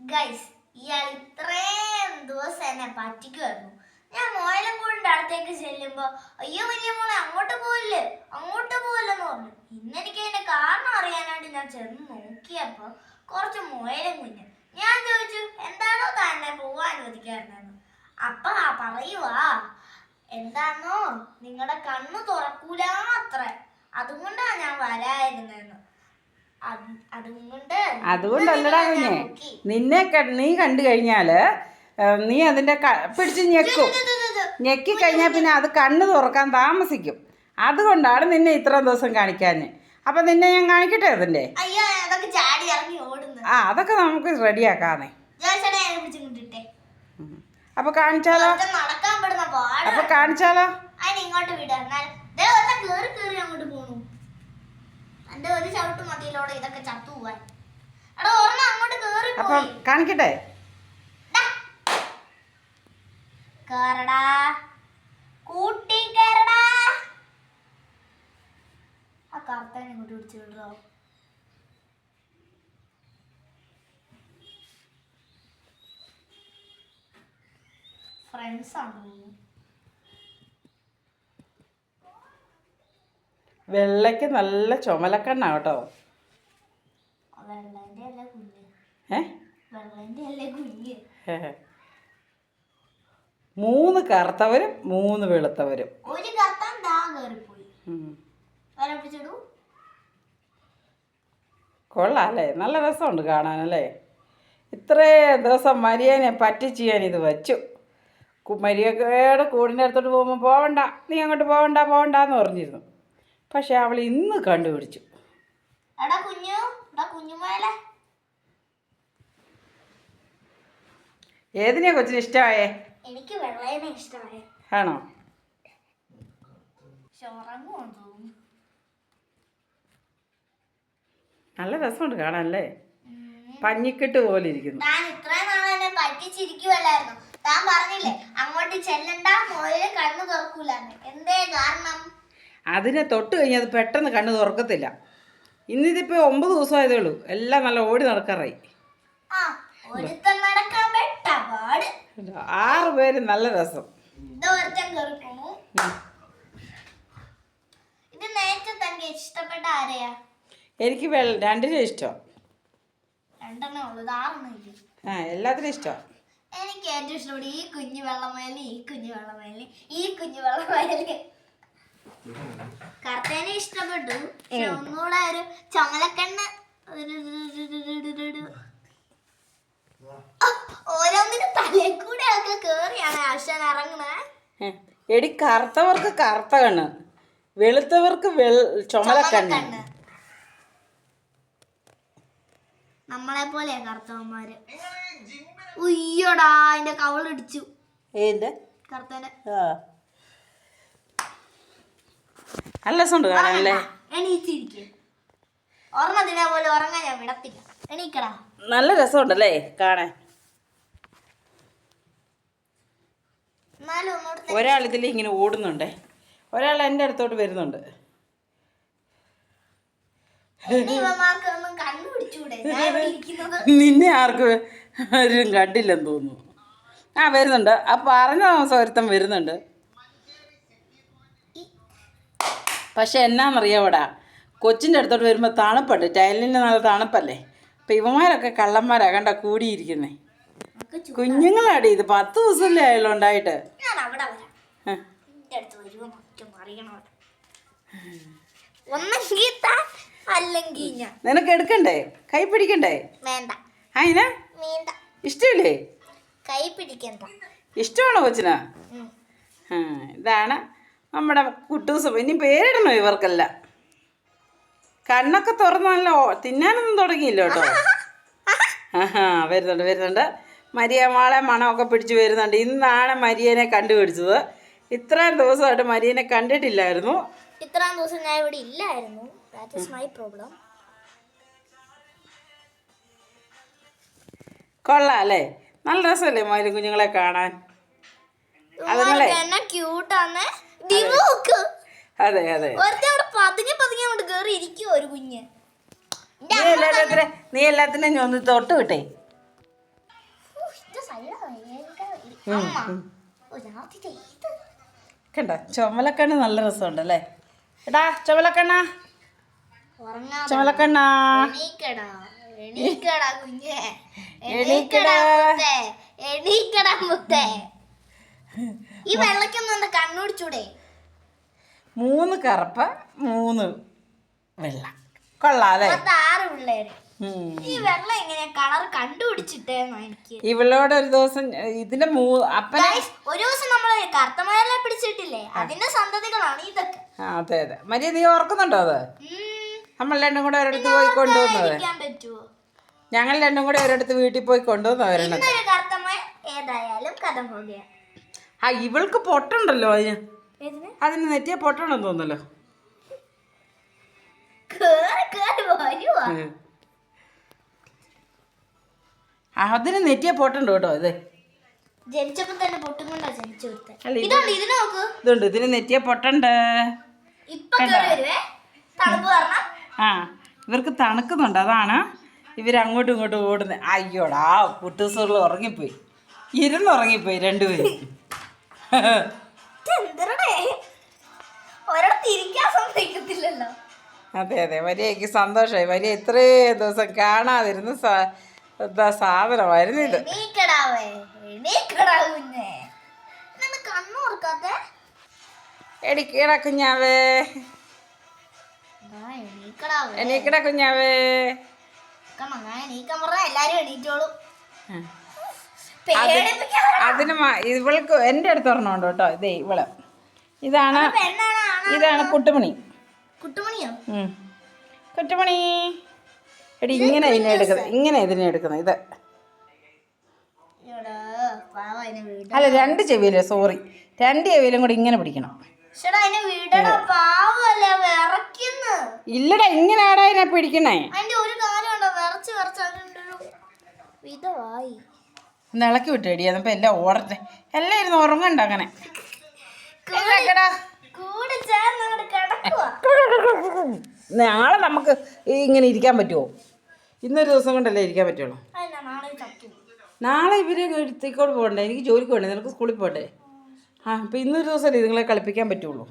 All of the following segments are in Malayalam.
ഗൈസ് ഇയാൾ ഇത്രയും ദിവസം എന്നെ പറ്റിക്കുമായിരുന്നു ഞാൻ മോയലംകൂടിന്റെ അടുത്തേക്ക് ചെല്ലുമ്പോ അയ്യോ വലിയ മോളെ അങ്ങോട്ട് പോയില്ലേ അങ്ങോട്ട് പോയില്ലെന്ന് പറഞ്ഞു. ഇന്ന് എനിക്ക് അതിന്റെ കാരണം അറിയാനായിട്ട് ഞാൻ ചെന്ന് നോക്കിയപ്പോ കുറച്ച് മോയിലും കുഞ്ഞ്. ഞാൻ ചോദിച്ചു എന്താണോ തന്നെ പോവാൻ അനുവദിക്കാറുണ്ടെന്ന്? അപ്പൊ ആ പറയുവാ എന്താണോ നിങ്ങളുടെ കണ്ണ് തുറക്കൂല അത്ര അതുകൊണ്ടാ ഞാൻ അതുകൊണ്ട് അതുകൊണ്ടല്ലടാ കുഞ്ഞെ. നിന്നെ നീ കണ്ടു കഴിഞ്ഞാൽ നീ അതിന്റെ പിടിച്ച് ഞെക്കും. ഞെക്കി കഴിഞ്ഞാൽ പിന്നെ അത് കണ്ണ് തുറക്കാൻ താമസിക്കും. അതുകൊണ്ടാണ് നിന്നെ ഇത്രയും ദിവസം കാണിക്കാൻ അപ്പം നിന്നെ ഞാൻ കാണിക്കട്ടെ അതിന്റെ ഓടുന്നു. ആ അതൊക്കെ നമുക്ക് റെഡിയാക്കാന്നേ. അപ്പൊ കാണിച്ചാലോ? അപ്പൊ കാണിച്ചാലോ? ഇങ്ങോട്ട് വിട എന്നാൽ ദേ ഒരെണ്ണം കേറി കേറി അങ്ങോട്ട് പോണു എന്റെ ഒരു ചവിട്ട് മതിയിലൂടെ ഇതൊക്കെ ചത്തു പോവാൻ. എടാ ഒരെണ്ണം അങ്ങോട്ട് കേറി അപ്പം കാണിക്കട്ടെ? കേറടാ. കൂട്ടി കേറടാ. ആ കറുത്തനെ ഇങ്ങോട്ട് പിടിച്ചു വിടോ ഫ്രണ്ട്സ് ആണ്? തോന്നുന്നു വെള്ളയ്ക്ക് നല്ല ചുമലക്കണ്ണാ കേട്ടോ. മൂന്ന് കറുത്തവരും മൂന്ന് വെളുത്തവരും. ഒരു കത്താൻ ദാ കയറിപ്പോയി ഉം. വരെ കൊള്ളാം അല്ലേ നല്ല രസമുണ്ട് കാണാനല്ലേ? ഇത്രയും ദിവസം മരിയനെ പറ്റിച്ച് ഞാൻ ഇത് വെച്ചു. മരിയയുടെ കൂടിന്റെ അടുത്തോട്ട് പോകുമ്പോൾ പോവണ്ട. നീ അങ്ങോട്ട് പോവണ്ട പോവണ്ടെന്ന് പറഞ്ഞിരുന്നു. പക്ഷെ അവൾ ഇന്ന് കണ്ടുപിടിച്ചു. എടാ കുഞ്ഞു എടാ കുഞ്ഞുമോലെ ഏതിനെയാ കൊച്ചിന് ഇഷ്ടമായേ? എനിക്ക് വെള്ളേനെ ഇഷ്ടമായി. ആണോ? നല്ല രസമുണ്ട് കാണാനല്ലേ പഞ്ഞിക്കെട്ട് പോലെ ഇരിക്കുന്നു. ഞാൻ ഇത്രയും നാൾ എന്നെ പറ്റിച്ചിരിക്കുവല്ലായിരുന്നു. താൻ പറഞ്ഞില്ലേ അങ്ങോട്ട് ചെല്ലണ്ട മോയിൽ കണ്ണു തുറക്കൂലെന്ന്. എന്തേ കാരണം? അതിനെ തൊട്ട് കഴിഞ്ഞാൽ അത് പെട്ടെന്ന് കണ്ണ് തുറക്കത്തില്ല. ഇന്നിതിപ്പോൾ ഒമ്പത് ദിവസമായതേ ഉള്ളൂ. എല്ലാം നല്ല ഓടി നടക്കാറായി. ആറ് പേര് നല്ല രസം. എനിക്ക് രണ്ടിനും ഇഷ്ടം. ആ എല്ലാത്തിനും ഇഷ്ടം. എനിക്ക് ഏറ്റവും ഇഷ്ടപ്പെട്ട ഈ കുഞ്ഞു വെള്ളമേലി ഈ കുഞ്ഞു വെള്ളമേലി ഈ കുഞ്ഞു വെള്ളമേലി. കർത്തേനെ ഇഷ്ടപ്പെട്ടു. പക്ഷെ ഒന്നുകൂടെ ഒരു ചുമലക്കണ്ണ്. ഓരോന്നിനും തലേ കൂടെ ഒക്കെ കേറിയാണ് ആശാൻ ഇറങ്ങണേ എടി കറുത്തവർക്ക് കറുത്ത കണ്ണ്. വെളുത്തവർക്ക് ചുമലക്കണ്ണ്. നമ്മളെ പോലെ കറുത്തവന്മാര്. ഉയ്യോടാ അതിന്റെ കവളിടിച്ചു. ഏത്? കറുത്തനെ. ആ. നല്ല രസമുണ്ട് കാണാനല്ലേ നല്ല രസമുണ്ടല്ലേ കാണാൻ? ഒരാൾ ഇതിൽ ഇങ്ങനെ ഓടുന്നുണ്ടേ. ഒരാൾ എന്റെ അടുത്തോട്ട് വരുന്നുണ്ട്. നിന്നെ ആർക്കും ആരും കണ്ടില്ലെന്ന് തോന്നുന്നു. ആ വരുന്നുണ്ട്. ആ പറഞ്ഞ ദിവസം ഒരുത്തം വരുന്നുണ്ട്. പക്ഷെ എന്നാന്നറിയാവടാ? കൊച്ചിന്റെ അടുത്തോട്ട് വരുമ്പോൾ തണുപ്പുണ്ട്. ടൈലിന് നല്ല തണുപ്പല്ലേ? അപ്പം ഇവന്മാരൊക്കെ കള്ളന്മാരാ കണ്ട കൂടിയിരിക്കുന്നേ? കുഞ്ഞുങ്ങളാടി ഇത് പത്ത് ദിവസമല്ലേ ആയാലും ഉണ്ടായിട്ട് നിനക്ക് എടുക്കണ്ടേ? കൈ പിടിക്കണ്ടേ? വേണ്ട. അതിനാ ഇഷ്ടമില്ലേ? കൈ പിടിക്കണ്ട. ഇഷ്ടമാണോ കൊച്ചിനാ? ഇതാണ് നമ്മുടെ കുട്ടൂസം ഇനി പേരിടണോ ഇവർക്കല്ല? കണ്ണൊക്കെ തുറന്നല്ലോ തിന്നാനൊന്നും തുടങ്ങിയില്ല കേട്ടോ. ആഹാ വരുന്നുണ്ട് വരുന്നുണ്ട്. മരിയ മാളെ മണമൊക്കെ പിടിച്ച് വരുന്നുണ്ട്. ഇന്നാണ് മരിയനെ കണ്ടുപിടിച്ചത്. ഇത്രയും ദിവസമായിട്ട് മരിയനെ കണ്ടിട്ടില്ലായിരുന്നു. ഇത്രയും ദിവസം ഞാൻ ഇവിടെ ഇല്ലായിരുന്നു. ദാറ്റ് മൈ പ്രോബ്ലം കൊള്ളാം അല്ലേ? നല്ല രസമല്ലേ മയിലും കുഞ്ഞുങ്ങളെ കാണാൻ? അതുങ്ങളെ ക്യൂട്ടാന്നേ അതെ അതെ. വെറുതെ അവിടെ പതുങ്ങി പതുങ്ങി അങ്ങോട്ട് കേറി ഇരിക്കുവോ ഒരു കുഞ്ഞ്. നീ എല്ലാത്തിനും നീ എല്ലാത്തിനും ഒന്ന് തൊട്ട് വിട്ടേ. കണ്ട? ചുമലക്കണ്ണ നല്ല രസമുണ്ടല്ലേ എടാ ചുമലക്കണ്ണ. ചുമലക്കണ്ണാ. ഈ വെള്ളക്കൊന്നും കണ്ണുടിച്ചൂടെ മൂന്ന് കറുപ്പ് മൂന്ന് വെള്ള. കൊള്ളാല്ലേ ആറ് പിള്ളേര്. ഈ വെള്ളം എങ്ങനെയാ കളർ കണ്ടുപിടിച്ചിട്ടേന്നോ എനിക്ക്? ഇവളോട് ഒരു ദിവസം ഇതിന്റെ മൂ അപ്പനെ ഒരു ദിവസം നമ്മൾ കറുത്തമാരെ പിടിച്ചിട്ടില്ലേ? അതിന്റെ സന്തതികളാണ് ഇതൊക്കെ. അതെ അതെ. മരിയ നീ ഓർക്കുന്നുണ്ടോ അത്. നമ്മൾ രണ്ടും കൂടെ ഒരിടത്ത് പോയി കൊണ്ടുവന്നത് ഞങ്ങൾ രണ്ടും കൂടെ ഒരിടത്ത് വീട്ടിൽ പോയി കൊണ്ടുവന്ന ഒരെണ്ണം ഇന്നൊരു കറുത്തമ്മ ഏതായാലും കഥ പോകുക ആ ഇവൾക്ക് പൊട്ടുണ്ടല്ലോ അതിന്. അതിന് നെറ്റിയ പൊട്ടണം തോന്നല്ലോ അതിന് നെറ്റിയ പൊട്ടണ്ട് കേട്ടോ ഇത്? ജനിച്ചപ്പോ തന്നെ പൊട്ടും കൊണ്ടാ ജനിച്ചു ഇതുണ്ട് ഇത് നോക്ക്. ഇതുണ്ട് ഇതിന് നെറ്റിയ പൊട്ടണ്ട്? ആ ഇവർക്ക് തണുക്കുന്നുണ്ട് അതാണ് ഇവർ അങ്ങോട്ടും ഇങ്ങോട്ടും ഓടുന്നത് അയ്യോടാ കുട്ടൂസുകൾ ഉറങ്ങിപ്പോയി. ഇരുന്നുറങ്ങിപ്പോയി രണ്ടുപേരും. എന്തരടേ സമ്മതിക്കത്തില്ലല്ലോ. അതെ അതെ. വരിയയ്ക്ക് സന്തോഷമായി. വരിയ ഇത്രയും ദിവസം കാണാതിരുന്ന സാധനമായിരുന്നു ഇത്. എടിക്കട കുഞ്ഞാവേ. എണീക്കട കുഞ്ഞാവേ. എല്ലാരും എണീറ്റോളൂ. അതിന് ഇവൾക്ക് എന്റെ അടുത്ത് ഒരെണ്ണമുണ്ട് കേട്ടോ. ഇതേ ഇവൾ. ഇതാണ് ഇതാണ് കുട്ടുമണി. കുട്ടുമണിയോ. കുട്ടുമണി. എടി ഇങ്ങനെ ഇതിനെ എടുക്കുന്നത്. ഇങ്ങനെ ഇതിനെ എടുക്കുന്നത്. ഇത്. അല്ല രണ്ട് ചെവിയില്ലേ സോറി. രണ്ട് ചെവിയിലും കൂടി ഇങ്ങനെ പിടിക്കണം. ഇല്ലടാ ഇങ്ങനെയാടാ ഇതിനെ പിടിക്കണേ. ഒരു കാലം വിറച്ച് വിറച്ച്. ഒരു വിധമായി ഒന്ന് ഇളക്കി വിട്ടേടി അതിപ്പോ എല്ലാം ഓടട്ടെ. എല്ലാം ഇരുന്ന് ഉറങ്ങണ്ട അങ്ങനെ. നാളെ നമുക്ക് ഇങ്ങനെ ഇരിക്കാൻ പറ്റുമോ ഇന്നൊരു ദിവസം കൊണ്ടല്ലേ ഇരിക്കാൻ പറ്റുള്ളൂ? നാളെ ഇവർ എടുത്തേക്കോട് പോകണ്ടേ? എനിക്ക് ജോലിക്ക് പോകണ്ടേ? നിനക്ക് സ്കൂളിൽ പോകണ്ടേ? ആ അപ്പം ഇന്നൊരു ദിവസമല്ലേ നിങ്ങളെ കളിപ്പിക്കാൻ പറ്റുള്ളൂ.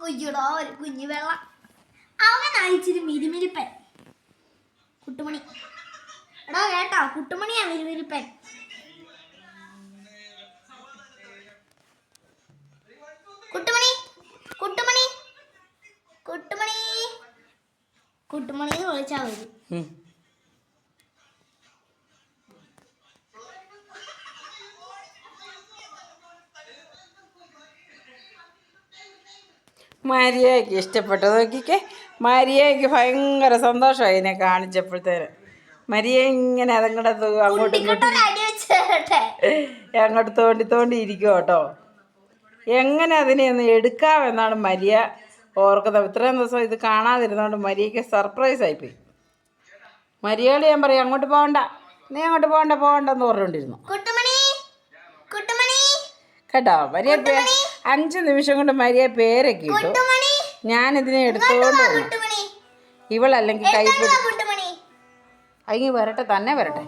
കുഞ്ഞു വെള്ളം അവൻ അയച്ചിരി മിരിമിരിപ്പൻ. കുട്ടുമണി. എടാ കേട്ടോ കുട്ടുമണിയാ വിരുവിരിപ്പൻ കുട്ടുമണി കുട്ടുമണി കുട്ടുമണി. കുട്ടുമണി എന്ന് വിളിച്ചാ വരും ഉം. ഇഷ്ടപ്പെട്ടത് ഇഷ്ടപ്പെട്ടു മാരിയയ്ക്ക് ഭയങ്കര സന്തോഷമായി എന്നെ കാണിച്ചപ്പോഴത്തേന്. മരിയ ഇങ്ങനെ അതങ്ങടെ അങ്ങോട്ടും ഇങ്ങോട്ടും അങ്ങോട്ട് തോണ്ടി തോണ്ടി ഇരിക്കും കേട്ടോ. എങ്ങനെ അതിനെ ഒന്ന് എടുക്കാമെന്നാണ് മരിയ ഓർക്കുന്നത്. ഇത്രയും ദിവസം ഇത് കാണാതിരുന്നോണ്ട് മരിയയ്ക്ക് സർപ്രൈസ് ആയിപ്പോയി മരിയോട് ഞാൻ പറയും അങ്ങോട്ട് പോകണ്ട. നീ അങ്ങോട്ട് പോകണ്ട പോകണ്ടെന്ന് പറഞ്ഞുകൊണ്ടിരുന്നു. കേട്ടോ മരിയ അഞ്ചു നിമിഷം കൊണ്ട് മരിയ പേരൊക്കെ ഇട്ടു. കുട്ടുമണി. ഞാനിതിനെ എടുത്തോണ്ട് ഇവളല്ലെങ്കിൽ കൈ അയ്യ വരട്ടെ തന്നെ വരട്ടെ.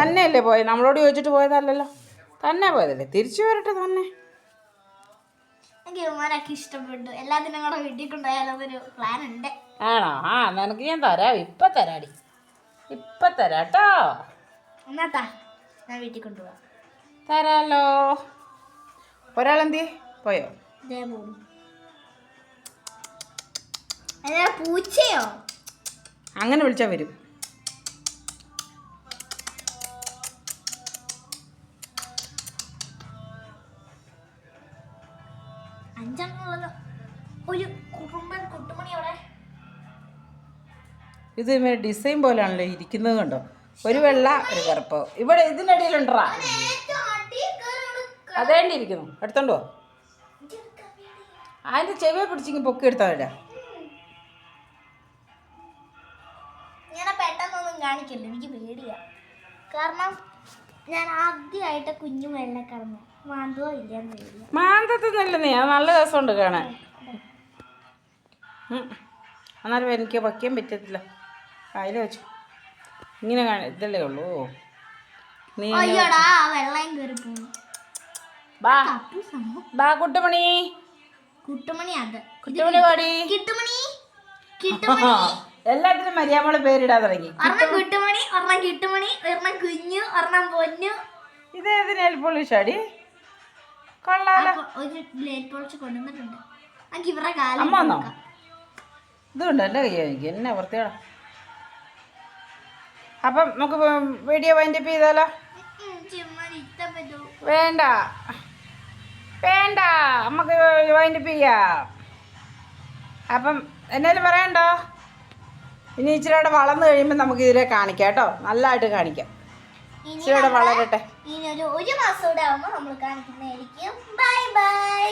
തന്നെയല്ലേ പോയത് നമ്മളോട് ചോദിച്ചിട്ട് പോയതല്ലല്ലോ. തന്നെ പോയതല്ലേ? തിരിച്ചു വരട്ടെ തന്നെ. എനിക്ക് കൂടെ വീട്ടിൽ കൊണ്ടുപോയാലൊരു പ്ലാൻ ഉണ്ട്. ആണോ? ആ നിനക്ക് ഞാൻ തരാം. ഇപ്പം തരാടി. ഇപ്പം തരാട്ടോ ഞാൻ വീട്ടിൽ കൊണ്ടുപോവാം. തരാലോ. ഒരാളെന്തി പോയോ? അതെ പൂച്ചയോ? അങ്ങനെ വിളിച്ചാൽ വരും. ഇത് ഒരു കുറുമ്പൻ കുട്ടുമണി അവിടെ. ഇത് ഡിസൈൻ പോലെയാണല്ലോ ഇരിക്കുന്നത് കണ്ടോ? ഒരു വെള്ള ഒരു കറുപ്പ്. ഇവിടെ ഇതിനിടയിലുണ്ടാ അതേണ്ടിയിരിക്കുന്നു എടുത്തോണ്ടോ. അതിന്റെ ചെവിയെ പിടിച്ചെങ്കിൽ പൊക്കി എടുത്താൽ കാണിക്കില്ല എനിക്ക് പേടിയാ. കാരണം ഞാൻ ആദ്യമായിട്ട് കുഞ്ഞു വെള്ളം കടന്നു. മാന്തോ ഇല്ലെന്ന് പേടിയാ. മാന്തത്തൊന്നുമില്ല നീ അത് നല്ല രസമുണ്ട് കാണാൻ. എന്നാലും എനിക്ക് വയ്ക്കാൻ പറ്റത്തില്ല. അതിൽ വെച്ചു. ഇങ്ങനെ കാണ ഇതല്ലേ ഉള്ളൂ. നീ അയ്യോടാ വെള്ളം കയറി ബാ. ബാ കുട്ടുമണി. കുട്ടുമണി അത്. കുട്ടുമണി പാടി. കിട്ടുമണി. കിട്ടുമണി. എല്ലാത്തിനും മരിയാമോളെ പേരിടാൻ തുടങ്ങി. ഒരെണ്ണം കിട്ടുമണി ഒരെണ്ണം കിട്ടുമണി ഒരെണ്ണം കുഞ്ഞു ഒരെണ്ണം പൊന്നു. ഇതേത് നെയിൽ പോളിഷാടി കൊള്ളാലോ. ഒരു ലേറ്റ് പോളിച്ച് കൊണ്ടുവന്നിട്ടുണ്ട്. എനിക്ക് ഇവരുടെ കാലം അമ്മ വന്നോ? ഇതുണ്ട് എന്റെ കയ്യിൽ? എനിക്ക് എന്നെ വൃത്തിയോടാ അപ്പം നമുക്ക് വീഡിയോ വൈൻഡപ്പ് ചെയ്താലോ? വേണ്ട. വേണ്ട. നമുക്ക് വൈൻഡപ്പ് ചെയ്യാം. അപ്പം എന്നാലും പറയണ്ടോ? ഇനി ഇച്ചിരിയുടെ വളർന്നു കഴിയുമ്പോൾ നമുക്ക് ഇതിലെ കാണിക്കാം കേട്ടോ. നല്ലതായിട്ട് കാണിക്കാം. ഇച്ചിരി ഇച്ചിരിയുടെ വളരട്ടെ. ഇനി ഒരു ഒരു മാസം കൂടെ ആവുമ്പോൾ നമ്മൾ കാണിക്കുന്നതായിരിക്കും. Bye bye